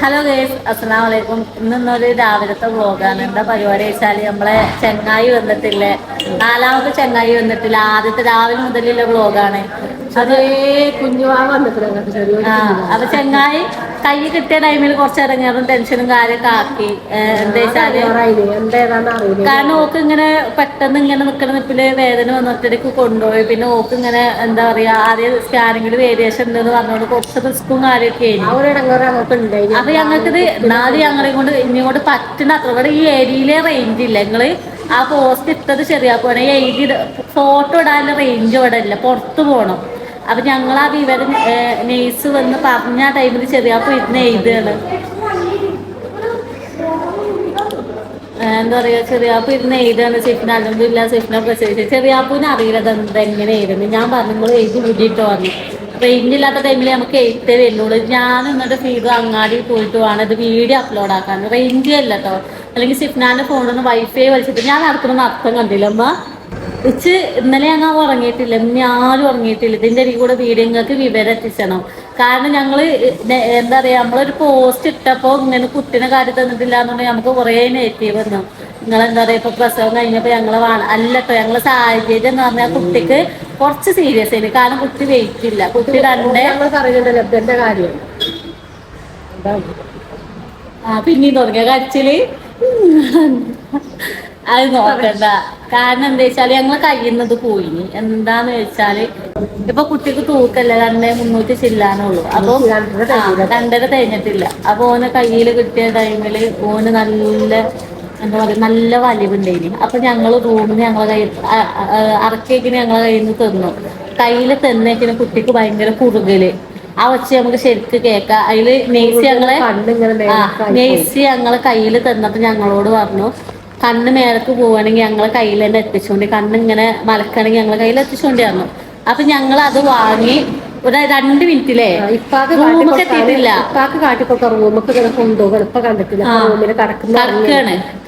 Hello guys അസ്സലാം വലൈക്കും ഇന്നൊരു രാവിലത്തെ വ്ളോഗാണ് എന്താ പരിപാടി വെച്ചാൽ നമ്മളെ ചെങ്ങായി വന്നിട്ടില്ലേ? നാലാമത്തെ ചെങ്ങായി വന്നിട്ടില്ല. ആദ്യത്തെ രാവിലെ മുതലുള്ള വ്ളോഗാണ് അപ്പൊ ചെങ്ങായി കൈ കിട്ടിയ ടൈമിൽ കുറച്ച് ഇറങ്ങിയതും ടെൻഷനും കാര്യമൊക്കെ ആക്കി. എന്താ വെച്ചാൽ കാരണം ഓക്ക് ഇങ്ങനെ പെട്ടെന്ന് ഇങ്ങനെ നിക്കണ നിപ്പിൽ വേദന വന്നിട്ടേക്ക് കൊണ്ടുപോയി. പിന്നെ ഓക്ക് ഇങ്ങനെ എന്താ പറയാ ആദ്യം സ്കാനിങ്ങിൽ വേരിയേഷൻ ഉണ്ടെന്ന് പറഞ്ഞോണ്ട് കുറച്ച് റിസ്ക്കും കാര്യമൊക്കെ അപ്പൊ ഞങ്ങൾക്കിത് നാല് ഞങ്ങളെ കൊണ്ട് ഇങ്ങോട്ട് പറ്റുന്ന അത്ര ഇവിടെ ഈ ഏരിയയിലെ റേഞ്ച് ഇല്ല. നിങ്ങൾ ആ പോസ്റ്റ് ഇട്ടത് ശരിയാക്കുവാണ്. ഈ എഴുതി ഫോട്ടോ ഇടാനുള്ള റേഞ്ച് ഇവിടെ ഇല്ല. പുറത്ത് പോകണം അപ്പൊ ഞങ്ങൾ ആ വിവരം നെയ്സ് വന്ന് പറഞ്ഞ ടൈമിൽ ചെറിയാപ്പോ ഇരുന്ന് എഴുതുകയാണ് എന്താ പറയാ ചെറിയാപ്പ് ഇരുന്ന് എഴുതാണ് സിഫിന്. അലമ്പില്ല സിഫിനെ പ്രസവിച്ചത് ചെറിയാപ്പൂന് അറിയില്ല എങ്ങനെ എഴുതുന്നത് ഞാൻ പറഞ്ഞു നിങ്ങൾ എഴുതി കൂട്ടിയിട്ട് പറഞ്ഞു. റേഞ്ച് ഇല്ലാത്ത ടൈമിൽ നമുക്ക് എഴുത്തേ വരുന്നുള്ളൂ. ഞാൻ എന്നിട്ട് ഫീഡ് അങ്ങാടി പോയിട്ട് വേണം. ഇത് വീഡിയോ അപ്ലോഡ് ആക്കാൻ. റേഞ്ച് അല്ല കേട്ടോ അല്ലെങ്കിൽ സിഫ്നാന്റെ ഫോണിൽ നിന്ന് വൈഫൈ വലിച്ചിട്ട് ഞാൻ നടക്കുന്ന അർത്ഥം കണ്ടില്ല അമ്മ. ഇച്ച് ഇന്നലെ ഞങ്ങൾ ഉറങ്ങിയിട്ടില്ല ഇന്ന് ആരും ഉറങ്ങിയിട്ടില്ല. ഇതിന്റെ ഇടയിൽ കൂടെ വീഡിയോ നിങ്ങൾക്ക് വിവരം എത്തിച്ചണം. കാരണം ഞങ്ങൾ എന്താ പറയാ നമ്മളൊരു പോസ്റ്റ് ഇട്ടപ്പോൾ ഇങ്ങനെ കുട്ടിനെ കാര്യം തന്നിട്ടില്ല എന്നുണ്ടെങ്കിൽ നമുക്ക് കുറേ നെഗറ്റീവ് വന്നു. നിങ്ങൾ എന്താ പറയാ ഇപ്പൊ പ്രസവം കഴിഞ്ഞപ്പോ ഞങ്ങൾ വേണം അല്ലട്ടോ ഞങ്ങളെ സാഹചര്യം എന്ന് പറഞ്ഞാൽ കുട്ടിക്ക് കുറച്ച് സീരിയസ് ആയിരുന്നു കാരണം കുട്ടി വെയിറ്റ് ഇല്ല. കുട്ടി രണ്ടേ ഞങ്ങൾ കാര്യം? ആ പിന്നെയും തുടങ്ങിയ കരച്ചിൽ അത് നോക്കണ്ട. കാരണം എന്താ വെച്ചാൽ ഞങ്ങൾ കഴിയുന്നത് പോയിനി. എന്താന്ന് വെച്ചാൽ ഇപ്പൊ കുട്ടിക്ക് തൂക്കല്ല രണ്ടേ മുന്നൂറ്റി ചില്ലാനുള്ളൂ. അപ്പൊ രണ്ടര തേഞ്ഞിട്ടില്ല. അപ്പൊ ഓന് കയ്യിൽ കിട്ടിയ ടൈമിൽ ഓന് നല്ല എന്താ പറയുക നല്ല വലിവുണ്ടേനി അപ്പൊ ഞങ്ങൾ റൂമിന് ഞങ്ങളെ കയ്യിൽ അറക്കേക്കിന് ഞങ്ങളെ കയ്യിൽ നിന്ന് തന്നു. കയ്യിൽ തന്നേക്കിന് കുട്ടിക്ക് ഭയങ്കര കുറുകൽ. ആ ഒച്ച നമുക്ക് ശരിക്ക് കേക്കാം. അതിൽ മേസി ഞങ്ങളെ നെയ്സി ഞങ്ങളെ കയ്യിൽ തന്നപ്പോ ഞങ്ങളോട് പറഞ്ഞു കണ്ണ് മേലക്ക് പോവാണെങ്കിൽ ഞങ്ങളെ കയ്യിൽ തന്നെ എത്തിച്ചുകൊണ്ട് കണ്ണ് ഇങ്ങനെ മലക്കണമെങ്കിൽ ഞങ്ങളെ കയ്യിൽ എത്തിച്ചുകൊണ്ട് പറഞ്ഞു അപ്പൊ ഞങ്ങൾ അത് വാങ്ങി ഒരു രണ്ട് മിനിറ്റിലേ റൂമൊക്കെ എത്തിയിട്ടില്ല. ഇപ്പാക്ക് കാട്ടിക്കൊക്കെ റൂമൊക്കെ ഇങ്ങനെ കൊണ്ടോ ഇപ്പൊ കണ്ടിട്ടില്ല. റൂമിൽ കടക്കുന്ന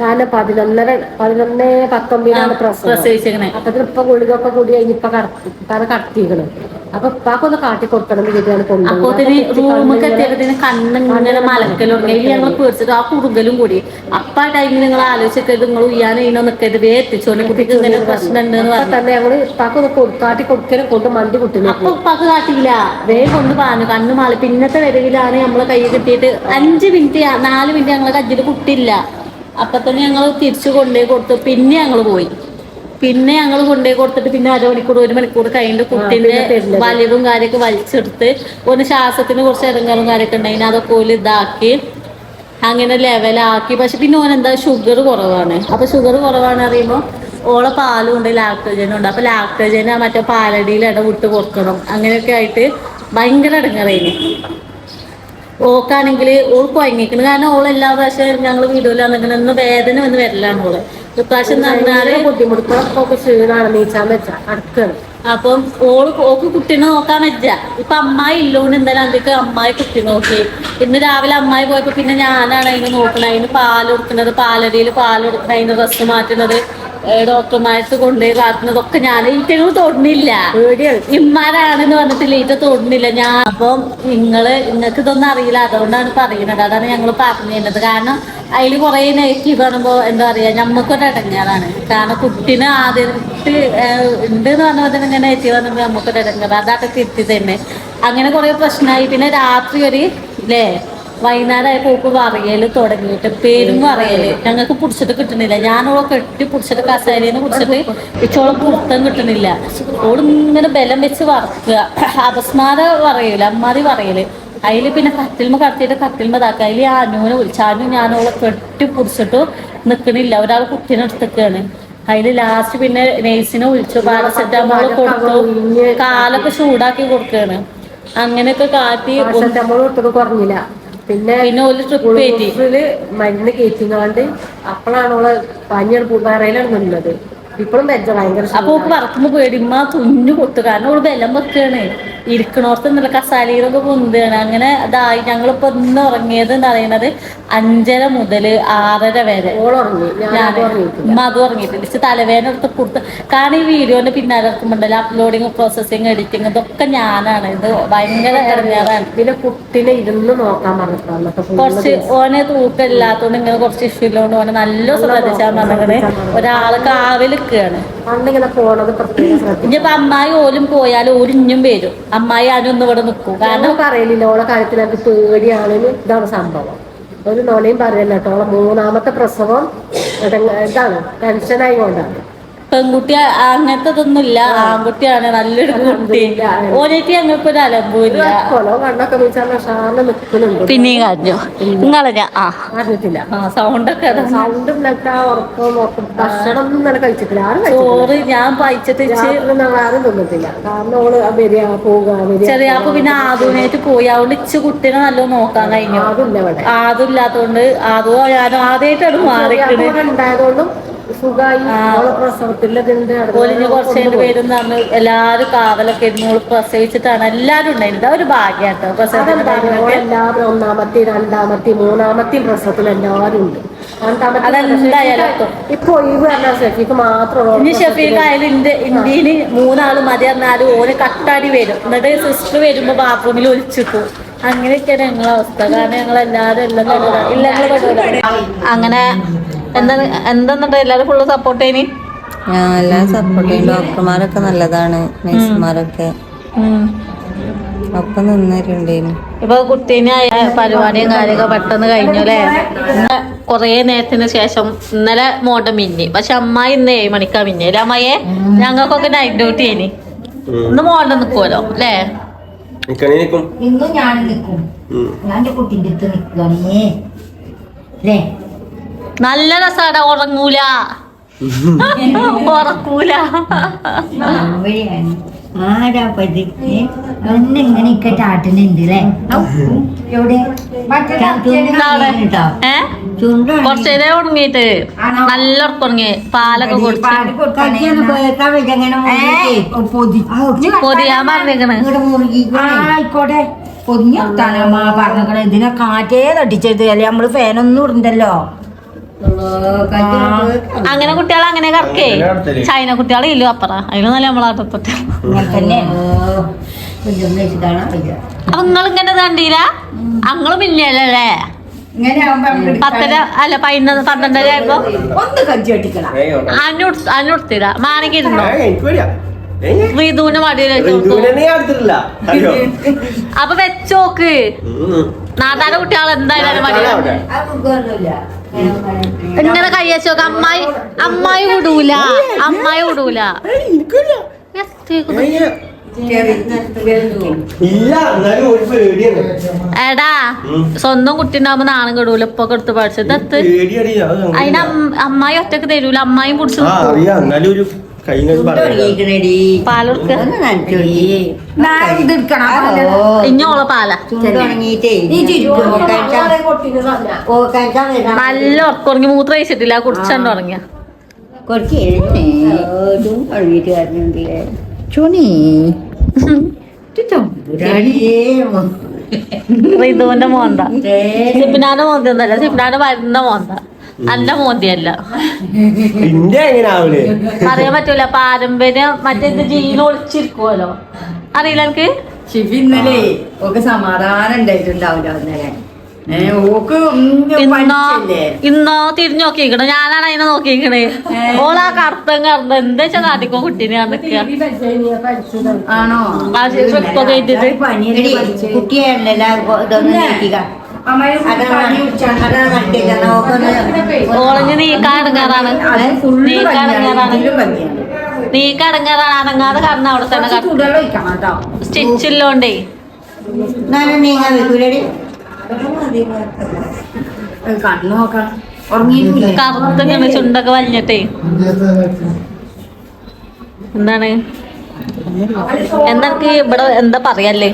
കാരണം പതിനൊന്നര പതിനൊന്ന് പത്തൊമ്പതിനാണ് പ്രസവം. പ്രസവിച്ചേക്കണേ അപ്പൊ ഇപ്പൊ ഗുളികൊക്കെ കൂടി കഴിഞ്ഞ് ഇപ്പൊ കടത്തി ഇപ്പൊ കടത്തിക്കണ് അപ്പൊ ഇപ്പാക്കൊന്ന് കാട്ടി കൊടുക്കണം എന്ന് കരുതിയാണ് എത്തിയപ്പോഴത്തേന് കണ്ണിങ്ങനെ മലക്കലുണ്ടെങ്കിൽ ഞങ്ങൾ പേടിച്ചിട്ട് ആ കുറുകലും കൂടി. അപ്പൊ ആ ടൈമിൽ നിങ്ങൾ ആലോചിക്കരുത് നിങ്ങൾ ഉയ്യാനോ ഇതിനോ നിൽക്കരുത് വേ എത്തിച്ചോണ്ട് കുട്ടിക്ക് ഇങ്ങനെ പ്രശ്നം ഉണ്ട് തന്നെ ഞങ്ങൾ ഇപ്പാക്കൊന്ന് കൊ- കാട്ടി കൊടുക്കലും കൊണ്ട് മണ്ടി കുട്ടിനെ അപ്പൊ ഉപ്പാക്ക് കാട്ടിയില്ല. വേ കൊണ്ട് പറഞ്ഞു കണ്ണു മാളി. പിന്നത്തെ വരവിലാണ് നമ്മളെ കൈ കിട്ടിയിട്ട് അഞ്ച് മിനിറ്റ് നാല് മിനിറ്റ് ഞങ്ങളെ കജ്ജിൽ കുട്ടില്ല അപ്പൊ തന്നെ ഞങ്ങൾ തിരിച്ചു കൊണ്ടുപോയി കൊടുത്തു. പിന്നെ ഞങ്ങൾ പോയി. പിന്നെ ഞങ്ങൾ കൊണ്ടുപോയി കൊടുത്തിട്ട് പിന്നെ അരമണിക്കൂർ ഒരു മണിക്കൂർ കഴിഞ്ഞിട്ട് കുട്ടീന്റെ പിന്നെ വലിവും കാര്യമൊക്കെ വലിച്ചെടുത്ത് ഒന്ന് ശ്വാസത്തിന് കുറച്ച് ഇറങ്ങലും കാര്യമൊക്കെ ഉണ്ടായിന്. അതൊക്കെ ഓൽ ഇതാക്കി അങ്ങനെ ലെവലാക്കി പക്ഷെ പിന്നെ ഓൻ എന്താ ഷുഗർ കുറവാണ്. അപ്പൊ ഷുഗർ കുറവാണ് അറിയുമ്പോൾ ഓളെ പാലും ഉണ്ട് ലാക്ടോജനും ഉണ്ട്. അപ്പൊ ലാക്ടോജന് മറ്റേ പാലടിയിൽ ഇട വിട്ട് കൊടുക്കണം. അങ്ങനെയൊക്കെ ആയിട്ട് ഭയങ്കര ഇടങ്ങറേന് ഓക്കാണെങ്കിൽ ഓൾ വാങ്ങിക്കണം കാരണം ഓൾ എല്ലാ പ്രാവശ്യം ഞങ്ങൾ വീഡിയോയിൽ ഒന്ന് വേദന വന്ന് വരലാണ് ഓൾ. ഇപ്രാവശ്യം എന്ന് പറഞ്ഞാൽ ബുദ്ധിമുട്ടുകളൊക്കെ ക്ഷീണാണ്. നീച്ചാൻ വെച്ചാ കടക്കാണ് അപ്പം ഓൾ ഓക്ക് കുട്ടീനെ നോക്കാൻ പറ്റില്ല. ഇപ്പൊ അമ്മായി ഇല്ലോണ്ട് എന്തായാലും അതിക്ക് അമ്മായി കുട്ടി നോക്കി. ഇന്ന് രാവിലെ അമ്മായി പോയപ്പോ പിന്നെ ഞാനാണ് അതിന് നോക്കണത്. അതിന് പാൽ കൊടുക്കുന്നത്. പാലരിയിൽ പാൽ കൊടുക്കുന്നത് അതിന് ഡ്രസ്സ് മാറ്റുന്നത്. ഡോക്ടർമാർക്ക് കൊണ്ടുപോയി കാത്തുന്നതൊക്കെ ഞാൻ ഈറ്റങ്ങൾ തൊടുന്നില്ല ഇമ്മാരാണെന്ന് പറഞ്ഞിട്ടില്ല ഈറ്റ തൊടുന്നില്ല ഞാൻ. അപ്പം നിങ്ങൾ നിങ്ങൾക്ക് ഇതൊന്നും അറിയില്ല അതുകൊണ്ടാണ് പറയുന്നത്. അതാണ് ഞങ്ങൾ പറഞ്ഞു തരുന്നത് കാരണം അതിൽ കുറെ നെഗറ്റീവ് കാണുമ്പോൾ എന്താ പറയാ നമ്മക്കൊരു ഇടങ്ങാറാണ് കാരണം കുട്ടീനെ ആദ്യമായിട്ട് ഉണ്ട് എന്ന് പറഞ്ഞാൽ തന്നെ ഇങ്ങനെ നെഗറ്റീവ് പറഞ്ഞപ്പോൾ നമുക്കൊരു ഇടങ്ങാറ് അതൊക്കെ തിരുത്തി തന്നെ അങ്ങനെ കുറെ പ്രശ്നമായി പിന്നെ രാത്രി ഒരു ഇല്ലേ വൈകുന്നേരം പോക്ക് പറയൽ തുടങ്ങിയിട്ട് പേരും പറയൽ ഞങ്ങൾക്ക് പിടിച്ചിട്ട് കിട്ടണില്ല ഞാനോളെ കെട്ടി പിടിച്ചിട്ട് കസേരന്ന് പിടിച്ചിട്ട് ഇച്ചോളം പുറത്തും കിട്ടണില്ല ഓട് ഇങ്ങനെ ബലം വെച്ച് വറക്കുക. അപസ്മാര പറയൂല അമ്മാതി പറയൽ അതിൽ പിന്നെ കത്തിൽമ കത്തിയിട്ട് കത്തിൽമ ഇതാക്കുക. അതിൽ അനുവിനെ വിളിച്ചു അനു ഞാനോളെ കെട്ടി പിടിച്ചിട്ട് നിക്കണില്ല. ഒരാൾ കുട്ടീനെ എടുത്തേക്കാണ്. അതിൽ ലാസ്റ്റ് പിന്നെ നേഴ്സിനെ വിളിച്ചു. പാരസെറ്റാമോൾ കൊടുത്തു. കാലൊക്കെ ചൂടാക്കി കൊടുക്കുകയാണ് അങ്ങനെയൊക്കെ ഒട്ടും കുറഞ്ഞില്ല. പിന്നെ പിന്നെ ഒരു ട്രിപ്പ് കയറ്റി ഗുൾഗൂസിൽ മരുന്ന് കയറ്റിങ്ങാണ്ട് അപ്പോഴാണ് ഓൾ പനിയാണ് പൂട്ടാറയിലാണ് നിന്നത്. ഇപ്പോഴും ഭയങ്കര അപ്പൊ ഓക്ക് പറക്കുമ്പോ പേടിമ്മ തുഞ്ഞു കൊത്തു. കാരണം ഓൾ ബലം വെക്കാണ്. ഇരിക്കണോർത്ത് നല്ല കസാലയിലൊക്കെ പൊന്തുകയാണ്. അങ്ങനെ ഇതായി ഞങ്ങളിപ്പോ ഇന്ന് ഉറങ്ങിയത് എന്ന് പറയുന്നത് അഞ്ചര മുതൽ ആറര വരെ. ഉമ്മ അത് ഉറങ്ങിയിട്ടില്ല പക്ഷെ തലവേദന എടുത്ത് കൊടുത്ത്. കാരണം ഈ വീഡിയോന്റെ പിന്നാലെ ഇറക്കുമ്പോണ്ടല്ലോ അപ്ലോഡിങ് പ്രോസസ്സിങ് എഡിറ്റിംഗ് ഇതൊക്കെ ഞാനാണ്. ഇത് ഭയങ്കര ഇടങ്ങേറാണ്. പിന്നെ കുട്ടിനെ ഇരുന്ന് നോക്കാൻ പറഞ്ഞിട്ടുണ്ട്? കുറച്ച് ഓനെ തൂക്കമില്ലാത്തോണ്ട് ഇങ്ങനെ കുറച്ച് ഇഷ്യൂ ഇല്ലോണ്ട് ഓനെ നല്ല ശ്രദ്ധിച്ചാൽ പറഞ്ഞത് ഒരാൾ പോണത് പ്രത്യേകം ശ്രദ്ധിക്കും ഇനിയിപ്പോ അമ്മായി ഓലും പോയാൽ ഓലിഞ്ഞും വരും. അമ്മായി ഒന്നും ഇവിടെ നിൽക്കും. കാരണം നമുക്ക് അറിയില്ല ഓളെ കാര്യത്തിൽ എനിക്ക് പേടിയാണെന്ന് ഇതാണ് സംഭവം. ഒരു നോണയും പറയല്ല കേട്ടോ ഓളെ മൂന്നാമത്തെ പ്രസവം ഇതാണ് ടെൻഷനായി കൊണ്ടാണ് പെൺകുട്ടി അങ്ങനത്തെ ഇതൊന്നും ഇല്ല ആൺകുട്ടിയാണ് നല്ലൊരു കുട്ടി. ഓരോട്ടി ഞങ്ങൾക്ക് ഒരു അലമ്പൂല്ല പിന്നെയും കാഞ്ഞു നിങ്ങളെ ആ. അറിഞ്ഞിട്ടില്ല. സൗണ്ടൊക്കെ സൗണ്ടും ചോറ് ഞാൻ പഴിച്ചിട്ട് ചെറിയ അപ്പൊ പിന്നെ ആദൂനായിട്ട് പോയി. അതുകൊണ്ട് ഇച്ച് കുട്ടീനെ നല്ല നോക്കാൻ കഴിഞ്ഞു. ആദും ഇവിടെ. ആദ്യം ഇല്ലാത്തോണ്ട് ആദോ ഞാനും ആദ്യമായിട്ടാണ് മാറിക്കണ് ഇവിടെ ഉണ്ടായതുകൊണ്ടും സുഖമായി ഓളെ പ്രസവത്തിൽ ഇതിന്റെ ഓലിഞ്ഞ് കുറച്ച് കഴിഞ്ഞ് പേരും പറഞ്ഞു എല്ലാരും കാവലൊക്കെ ഇരുന്നോൾ പ്രസവിച്ചിട്ടാണ്. എല്ലാരും ഉണ്ടായിരുന്നത് ഒരു ഭാഗ്യം കേട്ടോ എല്ലാവരും ഒന്നാമത്തെ രണ്ടാമത്തെ മൂന്നാമത്തെ പ്രസവത്തിൽ എല്ലാവരും ഉണ്ട്. അതെന്തായാലും ഇപ്പൊ ഒഴിവ് പറഞ്ഞാൽ ഷെഫിക്ക് ഇനി ഷഫീഖ് ആയാലും ഇന്ത്യ ഇന്ത്യയിൽ മൂന്നാൾ മതി എന്നാലും ഓന് കട്ടാടി വരും. എന്നിട്ട് സിസ്റ്റർ വരുമ്പോ ബാത്റൂമിൽ ഒലിച്ചിട്ടു. അങ്ങനെയൊക്കെയാണ് ഞങ്ങളെ അവസ്ഥ. കാരണം ഞങ്ങൾ എല്ലാരും എല്ലാം. അങ്ങനെ എന്താ എന്താന്നിട്ട് എല്ലാരും ഫുള്ള് സപ്പോർട്ട് ഞാൻ എല്ലാം സപ്പോർട്ട് ചെയ്യും. ഡോക്ടർമാരൊക്കെ നല്ലതാണ് നഴ്സുമാരൊക്കെ ഒപ്പം നിന്നിട്ടുണ്ടേനു ഇപ്പൊ കുട്ടീനെ പരിപാടിയും കാര്യമൊക്കെ പെട്ടെന്ന് കഴിഞ്ഞു അല്ലേ? കൊറേ നേരത്തിന് ശേഷം ഇന്നലെ മോണ്ട മിന്നി. പക്ഷെ അമ്മായി ഇന്ന് ഏഴ് മണിക്കാ മിന്നി. അല്ലേ അമ്മയെ ഞങ്ങൾക്കൊക്കെ നൈറ്റ് ഡ്യൂട്ടി ഇനി ഇന്ന് മോണ്ട നിക്കുമല്ലോ അല്ലേ? ഇന്നും ഞാൻ നിക്കും. ഞാൻ എന്റെ കുട്ടിന്റെ അടുത്ത് നിൽക്കുകയാണേ അല്ലേ? നല്ല രസാടാ ഉറങ്ങൂല. ഉറക്കൂല. ആരാ പതി? ഒന്ന് അല്ലേ എവിടെ? കുറച്ചേരെ ഉറങ്ങിയിട്ട് നല്ല ഉറക്കുറങ്ങി പാലൊക്കെ കുടിച്ച് പൊതിയാൻ പറഞ്ഞേക്കണ്. ആയിക്കോട്ടെ. പൊതിഞ്ഞെടുത്താനമ്മ പറഞ്ഞേക്കണേ. ഇതിനെ കാറ്റേ തട്ടിച്ചത് അല്ലെ നമ്മൾ ഫാനൊന്നും ഇടണ്ടല്ലോ. അങ്ങനെ കുട്ടികൾ അങ്ങനെ കറക്കേ. ചൈന കുട്ടികളെ ഇല്ല അപ്പറ. അതിലും നല്ല വയ്യ. അപ്പൊ നിങ്ങൾ ഇങ്ങനെ കണ്ടീല അങ്ങൾ ഇല്ലല്ലേ? പത്തര അല്ല പതിനൊന്ന് പന്ത്രണ്ടര ആയപ്പോ? വേണ്ട. അനുടുത്തില്ല മാനക്കിരുന്നോ റീതുവിന്റെ. അറിയോ? അപ്പൊ വെച്ചോക്ക്. ഉം. നാട്ടാരെ കുട്ടികൾ എന്തായാലും മടി അവിടെ. അത് സുഖമൊന്നുമില്ല. ഇങ്ങനെ കൈ വെച്ചോക്ക് അമ്മായി അമ്മായി വിടൂല. അമ്മായി വിടൂല. എടാ. സ്വന്തം കുട്ടിണ്ടാവുമ്പോ നാണം കെടൂല. ഇപ്പൊ എടുത്ത് പഠിച്ചത്. അതിന് അമ്മ- അമ്മായി ഒറ്റയ്ക്ക് തരൂല. അമ്മായും പിടിച്ചു ഇഞ്ഞോളെ പാല. നല്ല ഉറക്കുറങ്ങി മൂത്ര കഴിച്ചിട്ടില്ല കുടിച്ചണ്ട് ഉറങ്ങിയ. സിപ്നാന്റെ. റിതുവിന്റെ മോന്ത. ഏ, സിപ്പിനാന്റെ മോന്തി ഒന്നല്ല സിപ്പിനാന്റെ വരുന്ന മോന്ത. നല്ല മോന്തിയല്ല. പിന്നെ എങ്ങനെ ആവൽ? പറയാൻ പറ്റൂല പാരമ്പര്യം മറ്റേ ജീന് ഒളിച്ചിരിക്കുമല്ലോ അറിയില്ല എനിക്ക് ശിവി ഇന്നലെ ഒക്കെ സമാധാനം ഉണ്ടായിട്ടുണ്ടാവില്ല ഇന്നലെ. ഇന്നോ തിരിഞ്ഞു നോക്കിക്കണ ഞാനാണ് അതിനെ നോക്കിക്കണേ ഓളാ കറുത്തം കറുത്ത. എന്താ വെച്ചാ കാട്ടിക്കോ കുട്ടീനെ ആണോ? ഇതൊന്നും ഓളഞ്ഞ് നീക്കാടങ്ങാറാണ് നീക്കാടങ്ങാറാണ് നീക്കടങ്ങാറാണ് അനങ്ങാതെ കടന്ന അവിടെ തന്നെ സ്റ്റിച്ചില്ലോണ്ടേ കണ്ണു നോക്കണം. കറുത്തിങ്ങനെ ചുണ്ടൊക്കെ വലിഞ്ഞിട്ടേ. എന്താണ്? എന്താ ഇവിടെ എന്താ പറയല്ലേ?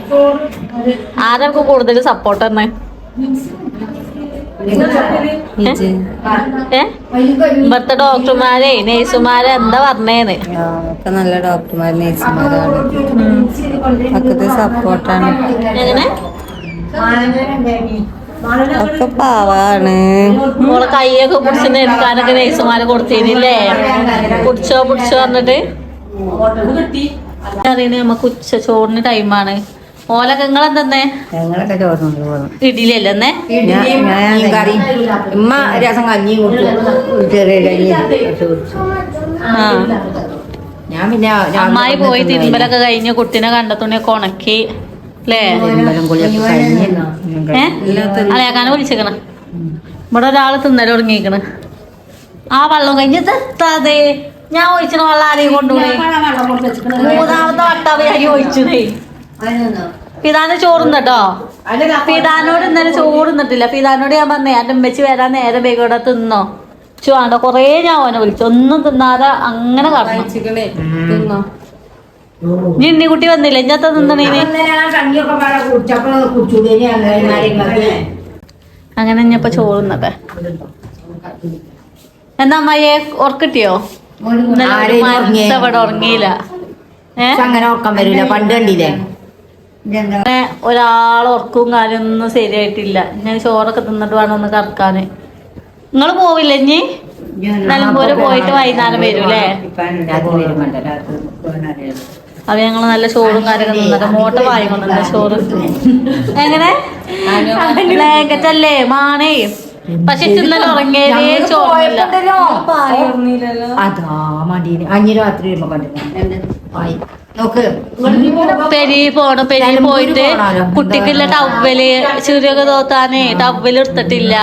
ആരൊക്കെ കൂടുതൽ സപ്പോർട്ട് തന്നെ ഇവിടുത്തെ ഡോക്ടർമാരെ നേഴ്സുമാരെ എന്താ പറഞ്ഞേന്ന്? ഒക്കെ നല്ല ഡോക്ടർമാർ നേഴ്സുമാരാണ്. ഒക്കെ സപ്പോർട്ടാണ്. എങ്ങനെ? ഒക്കെ പാവാണ്. മോളെ കൈയൊക്കെ പിടിച്ച് നിൽക്കാനൊക്കെ നേഴ്സുമാര് കൊടുത്തിരുന്നില്ലേ പിടിച്ചോ പിടിച്ചോ പറഞ്ഞിട്ട്? അറിയണേ നമുക്ക് ഉച്ച ചോറിന് ടൈമാണ് ഓലൊക്കെ നിങ്ങളെന്തന്നെ ഞങ്ങളൊക്കെ ചോറുണ്ട് ഇടിയിലല്ലേ ഉമ്മ രസം കഞ്ഞിയും കൊടുത്തു. ചെറിയ കഞ്ഞി ആ. ഞാൻ പിന്നെ അമ്മായി പോയി തിരുമ്പലൊക്കെ കഴിഞ്ഞ് കുട്ടീനെ കണ്ട തുണിയൊക്കെ ഉണക്കി അല്ലേ അളയാക്കാനെ വിളിച്ചേക്കണ. ഇവിടെ ഒരാൾ തിന്നൽ തുടങ്ങിയേക്കണ്. ആ വെള്ളം കഴിഞ്ഞ് തെത്താതെ ഞാൻ ഒഴിച്ചു വെള്ളം ആരെയും കൊണ്ടുപോയി മൂന്നാമത്തെ വട്ടാവ് ഞാൻ ഒഴിച്ചതേ പിതാന് ചോറുന്നട്ടോ? പിതാനോട് ഇന്നലെ ചോറുന്നിട്ടില്ല. പിതാനോട് ഞാൻ പറഞ്ഞേ എന്റെ ഉമ്മച്ചി വരാൻ നേരെ വേഗം തിന്നോ. ചുവാണ്ട കൊറേ ഞാൻ ഓനെ വിളിച്ചു. ഒന്നും തിന്നാതെ അങ്ങനെ കടന്നു. കുട്ടി വന്നില്ല? ഇഞ്ഞത്തെ കുടിച്ചുടേനി അങ്ങനെ ഇഞ്ഞപ്പോ ചോറുന്നട്ടെ എന്താ അമ്മയെ ഉറക്കിട്ടിയോ? ഇന്നലെ ഉറങ്ങിയില്ല. ഏ? അങ്ങനെ ഉറക്കം വരില്ല പണ്ട് കണ്ടില്ലേ? ഒരാൾ ഉറക്കവും കാര്യമൊന്നും ശരിയായിട്ടില്ല. ഞാൻ ചോറൊക്കെ തിന്നിട്ട് വേണം ഒന്ന് കറക്കാന്. നിങ്ങൾ പോവില്ല ഇനി? നിലമ്പൂര് പോയിട്ട് വൈകുന്നേരം വരും അല്ലേ? രാത്രി വരും കണ്ട രാത്രി അപ്പൊ ഞങ്ങൾ നല്ല ചോറും കാര്യമൊക്കെ തിന്നിട്ട് മോട്ട വായിക്കൊണ്ടു ചോറ്. എങ്ങനെ? ബ്ലാങ്കറ്റ് അല്ലേ മാണേ. പക്ഷെ ഇന്നലെ ഉറങ്ങിയതേ ചോറില്ല. അതാ മടീന് അഞ്ഞു രാത്രി വരുമ്പോ കണ്ടില്ല. പെരി പോണം പെരി പോയിട്ട്. കുട്ടിക്കുള്ള ടവ്വൽ ചുരിയൊക്കെ തോത്താനേ ടവ്വൽ എടുത്തിട്ടില്ല.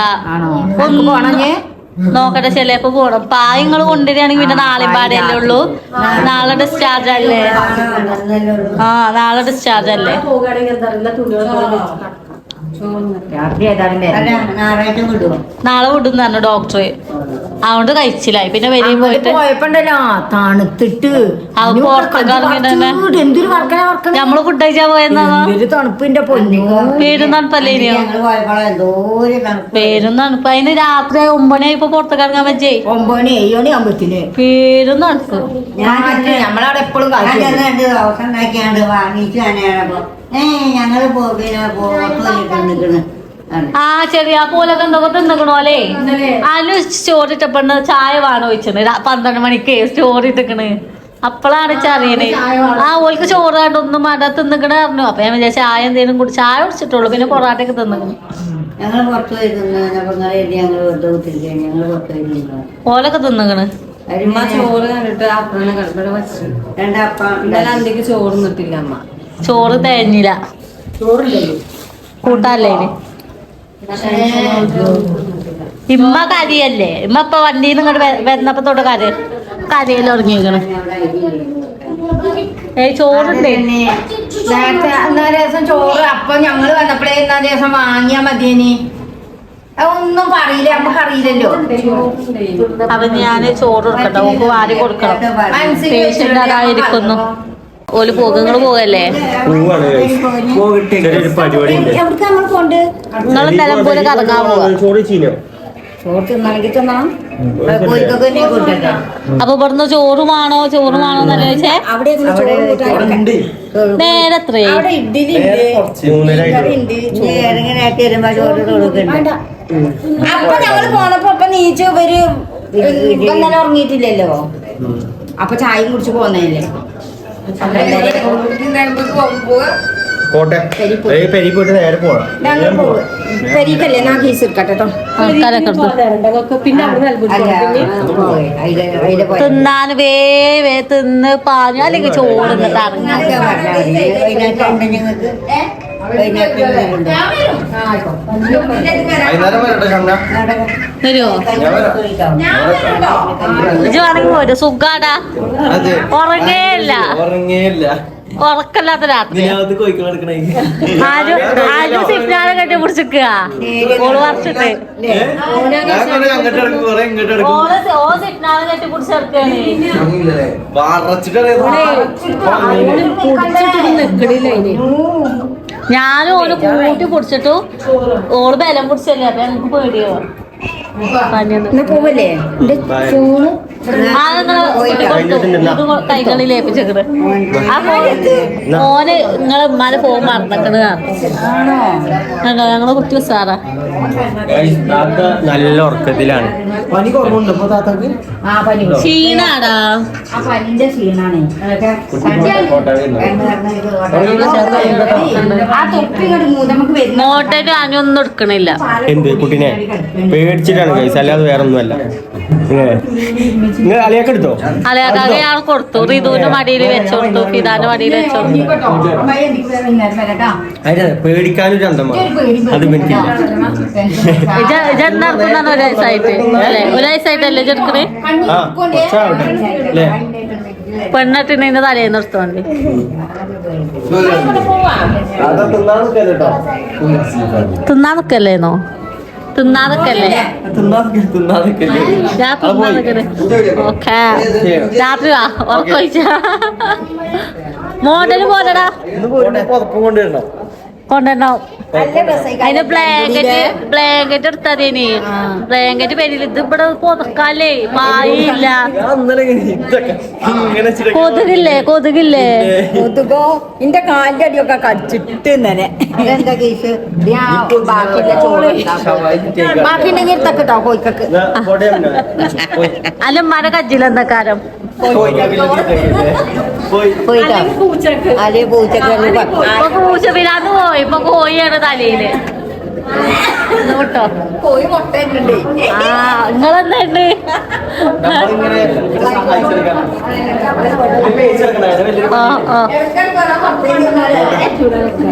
നോക്കട്ടെ ചിലപ്പോ പോണം. പായങ്ങൾ കൊണ്ടുവരികയാണെങ്കിൽ പിന്നെ നാളെ പാടല്ലേ ഉള്ളൂ. നാളെ ഡിസ്ചാർജ് അല്ലേ? ആ നാളെ ഡിസ്ചാർജ് അല്ലേ? നാളെ വിടും പറഞ്ഞു ഡോക്ടർ അതുകൊണ്ട് കഴിച്ചില്ലായി പിന്നെ വരെയും പോയിട്ട് തണുത്തിട്ട്. നമ്മൾ ഫുഡ് കഴിച്ചാ പോയെന്നാണോ തണുപ്പിന്റെ പൊന്നു. പേരും തണുപ്പല്ലേ പേരും തണുപ്പ്. അതിന് രാത്രി ഒമ്പണി ഇപ്പൊ പുറത്തേക്ക് ഇറങ്ങാൻ പറ്റേ ഒമ്പണി ആകുമ്പത്തിന് പേരും തണുപ്പ്. ഞാൻ നമ്മളവിടെ എപ്പോഴും വാങ്ങിച്ചു ഏ ഞങ്ങൾ പിന്നെ നിക്കണ്. ആ ചെറിയ പോലൊക്കെ എന്തൊക്കെ തിന്നക്കണോ അല്ലേ? അതിന് ചോറിട്ടപ്പണ് ചായ വേണോ ചോദിച്ചത് പന്ത്രണ്ട് മണിക്ക് ചോറിട്ടിക്കണ് അപ്പളാണ് അറിയണേ ആ ഓൾക്ക് ചോറ് കണ്ടൊന്നും വേണ്ട തിന്നിക്കണ പറഞ്ഞു. അപ്പൊ ഞാൻ വിചാരിച്ച ചായ എന്തേലും കൂടി ചായ കുടിച്ചിട്ടുള്ളൂ. പിന്നെ പൊറാട്ടയൊക്കെ തിന്നിക്കണം ഞങ്ങൾ പുറത്ത് പോയി തിന്നു ഞങ്ങൾ ഓലൊക്കെ തിന്നിക്കണ്. ചോറ് കണ്ടിട്ട് അപ്പം ചോറ് നിട്ടില്ല അമ്മ. ചോറ് തേഞ്ഞില്ല. കൂട്ടാല്ലേ ഇമ്മ കരിയല്ലേ? ഇമ്മ ഇപ്പൊ വണ്ടിയിൽ നിന്ന് ഇങ്ങോട്ട് വരുന്നപ്പോ തൊട്ട് കര കരയിൽ തുടങ്ങിയേക്കണ്. ഏയ് ചോറ് നേരത്തെ അന്നാ ദിവസം ചോറ് അപ്പൊ ഞങ്ങൾ വന്നപ്പോഴേ എന്നാ ദിവസം വാങ്ങിയാ മതിയേനി. ഒന്നും പറയില്ല നമുക്ക് അറിയില്ലല്ലോ. അപ്പൊ ഞാൻ ചോറ് കൊടുക്കട്ടെ നമുക്ക് വാരി കൊടുക്കണം. പേഷ്യന്റ് അതായിരിക്കുന്നു. ഓൽ പോകുങ്ങൾ പോകല്ലേ? നിങ്ങൾ നിലമ്പൂര് കറങ്ങാൻ പോവാ അപ്പൊ ഇവിടുന്ന് ചോറുമാണോ ചോറുമാണോ ചോറ് ചോദിച്ചേ? അവിടെ ഇരുന്ന് ഉണ്ട്. നേരെ അത്രേ അപ്പൊ ഞങ്ങൾ പോണപ്പോ അപ്പൊ നീച്ച് ഇവർ ഇന്നലെ ഉറങ്ങിയിട്ടില്ലല്ലോ? അപ്പൊ ചായയും കുടിച്ച് പോന്നല്ലേ പോട്ടെ. പെരി പോയിട്ട് നേരെ പെരീക്കല്ലേ വേ വേ തിന്ന് പാഞ്ഞു. അല്ലെങ്കിൽ ചോറ് തിന്നിട്ട് വരുമോ പോരും സുഖാടാ. ഉറങ്ങേയില്ല. ഉറങ്ങിയില്ല. ഉറക്കല്ലാത്ത രാത്രി. ആരും സിഗ്നാലെ കെട്ടി പിടിച്ചിക്കുക ഓൾ ഓൾ ഓ സിഗ്നാലെ കെട്ടി പിടിച്ചെടുക്കാണ് വറച്ചിട്ടാണ് ഞാനും ഓന് കൂട്ടി പൊടിച്ചിട്ടു ഓൾ ബലം പൊടിച്ചല്ലേ അപ്പൊ ഞങ്ങക്ക് പേടിയോ പോവല്ലേ? കൈകളിൽ ഏൽപ്പിച്ചേക്കണ്. ആ ഫോൺ മോന് നിങ്ങളെ ഉമ്മാനെ ഫോൺ മറന്നിക്കണ് കണ്ടോ ഞങ്ങളെ കുട്ടി സാറാ നല്ല ഉറക്കത്തിലാണ്. ക്ഷീണാടാ. മോട്ടേറ്റ് അനൊന്നും എടുക്കണില്ല. എന്ത് കുട്ടീനെ? പേടിച്ചിട്ടാണ് ഗൈസ് അല്ലാതെ വേറെ ഒന്നുമല്ല നിങ്ങൾ അളിയൊക്കെ എടുത്തോ? അലയാതെ അയാൾ കൊടുത്തു. റിതുവിന്റെ മടിയിൽ വെച്ചു കൊടുത്തു. ഫിദാന്റെ മടിയിൽ വെച്ചു കൊടുത്തു. കേട്ടോ അമ്മ എനിക്ക് വൈകുന്നേരം വരാട്ടാ അതിന് പേടിക്കാനൊരു രണ്ടെണ്ണം അത് എനിക്കില്ല ഒരു വയസ്സായിട്ട്? അല്ലേ? ഒരു വയസ്സായിട്ടല്ലേ ചെറുക്കണ് ആ കുറച്ചാവട്ടെ അല്ലേ? പെണ്ണെട്ടിനെ തലേന്ന് എടുത്തോണ്ട്. തിന്നാ നിക്കല്ലേന്നോ? തിന്നാ നിക്കല്ലേ ഞാൻ തിന്നാ നിക്കൽ ഓക്കെ. രാത്രി വാ ഉറക്കൊഴിച്ച മോഡൽ പോലടാ കൊണ്ടുവരണോ. അതിന് ബ്ലാങ്കറ്റ് ബ്ലാങ്കറ്റ് എടുത്തതേനി. ബ്ലാങ്കറ്റ് പേരിൽ ഇത് ഇവിടെ പുതക്കാലേ പായില്ല കൊതുകില്ലേ കൊതുകില്ലേ? കൊതുകോ? എന്റെ കാലിന്റെ അടിയൊക്കെ കടിച്ചിട്ട് ഇന്നലെ. ബാക്കിയുണ്ടെങ്കിൽ എടുത്തട്ടോ കോഴിക്കൊക്കെ. അല്ല മര കജ്ജിലെന്താ കാരം? പോയിട്ടോ? അതെ പൂച്ചക്ക്. പൂച്ച പിരാന്ന് പോയി. ഇപ്പൊ കോഴിയാണ് തലയിൽ.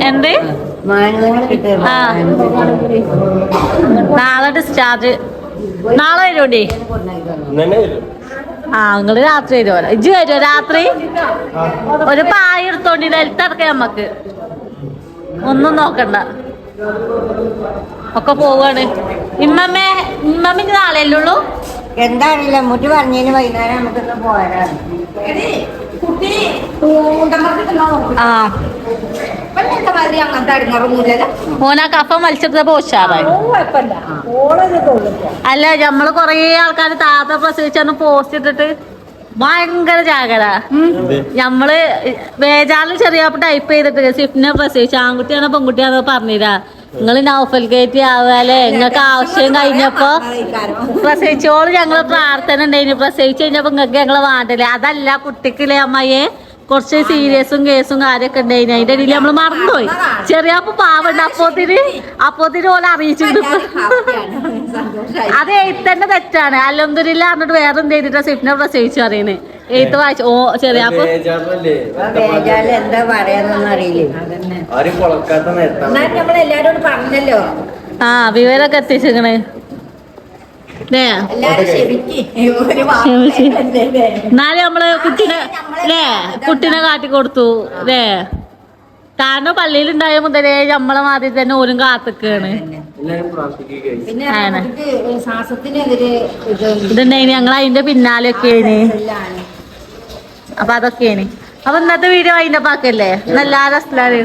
എന്ത്? ആ. നാളെ ഡിസ്ചാർജ്. നാളെ വരുമോണ്ടേ ആ നിങ്ങൾ രാത്രി വരുമോ ഇജ്ജ് വരുമോ രാത്രി? ഒരു പായ എടുത്തോണ്ടി നിലത്തിറക്കാം നമ്മക്ക്. ഒന്നും നോക്കണ്ട. ഒക്കെ പോവാണ്. ഇമ്മമ്മേ ഇമ്മമ്മ നാളെ നാളെയല്ലേ ഉള്ളൂ? മുറ്റി പറഞ്ഞതിന് വൈകുന്നേരം നമുക്കൊന്ന് പോരാണ് കുട്ടി പൂണ്ടമ്മക്കിട്ടുണ്ടോ ആ. ഓനാ കഫ മത്സരത്തെ ഉഷാറായി അല്ല നമ്മൾ കൊറേ ആൾക്കാർ താത്ത പ്രസവിച്ചൊന്ന് പോസ്റ്റ് ഇട്ടിട്ട് ഭയങ്കര ജാഗ്രത. നമ്മൾ ബേജാറിൽ ചെറിയ ടൈപ്പ് ചെയ്തിട്ട് സ്വിഫ്റ്റിനെ പ്രസവിച്ചു ആൺകുട്ടിയാണോ പെൺകുട്ടിയാണോ പറഞ്ഞില്ല. നിങ്ങൾ നൗഫൽ ഗേറ്റ് ആവുകയല്ലേ നിങ്ങൾക്ക് ആവശ്യം കഴിഞ്ഞപ്പോ പ്രസവിച്ചോൾ ഞങ്ങൾ പ്രാർത്ഥന ഉണ്ടായിരുന്നു പ്രസവിച്ചു കഴിഞ്ഞപ്പോ നിങ്ങൾക്ക് ഞങ്ങൾ വേണ്ടല്ലേ? അതല്ല കുട്ടിക്കില്ലേ അമ്മയെ കുറച്ച് സീരിയസും കേസും കാര്യമൊക്കെ ഉണ്ടായിരുന്നു അതിന്റെ ഇടയിൽ നമ്മൾ മറന്നുപോയി. ചെറിയ അപ്പൊ പാവുണ്ട്. അപ്പോത്തിന് അപ്പോത്തിന് പോലെ അറിയിച്ചിട്ട് അത് എഴുത്തന്നെ തെറ്റാണ്. അലഹദില്ല പറഞ്ഞിട്ട് വേറെ എന്ത് ചെയ്തിട്ടാ സിഫ്നെ പ്രസവിച്ചു പറയുന്നത് എഴുത്ത് വായിച്ചു ഓ ചെറിയ അപ്പൊ? ബേജാറിൽ എന്താ പറയാന്നൊന്നും അറിയില്ലേ? ആരും കൊളക്കാത്ത നേരത്താണ് എന്നാൽ നമ്മൾ എല്ലാരോടും പറഞ്ഞല്ലോ. ആ വിവരൊക്കെ. വാക്കല്ലേ എന്നാലും നമ്മൾ കുട്ടിനെ ല്ലേ കുട്ടിനെ കാട്ടി കൊടുത്തു ല്ലേ കാരണം പള്ളിയിൽ ഉണ്ടായ മുതലേ നമ്മളെ മാതിരി തന്നെ ഓരും കാത്തിക്കാണ്. എല്ലാരും പ്രാർത്ഥിക്കുക പിന്നെ ആണ്. നമുക്ക് ശ്വാസത്തിനെതിരെ ഇത് ഇതുണ്ടായിന്. ഞങ്ങൾ അതിന്റെ പിന്നാലെയൊക്കെയാണ് അപ്പൊ അതൊക്കെയാണ്. അപ്പൊ ഇന്നത്തെ വീഡിയോ അതിന്റെ പാക്കല്ലേ നല്ല രസത്തിലാണ്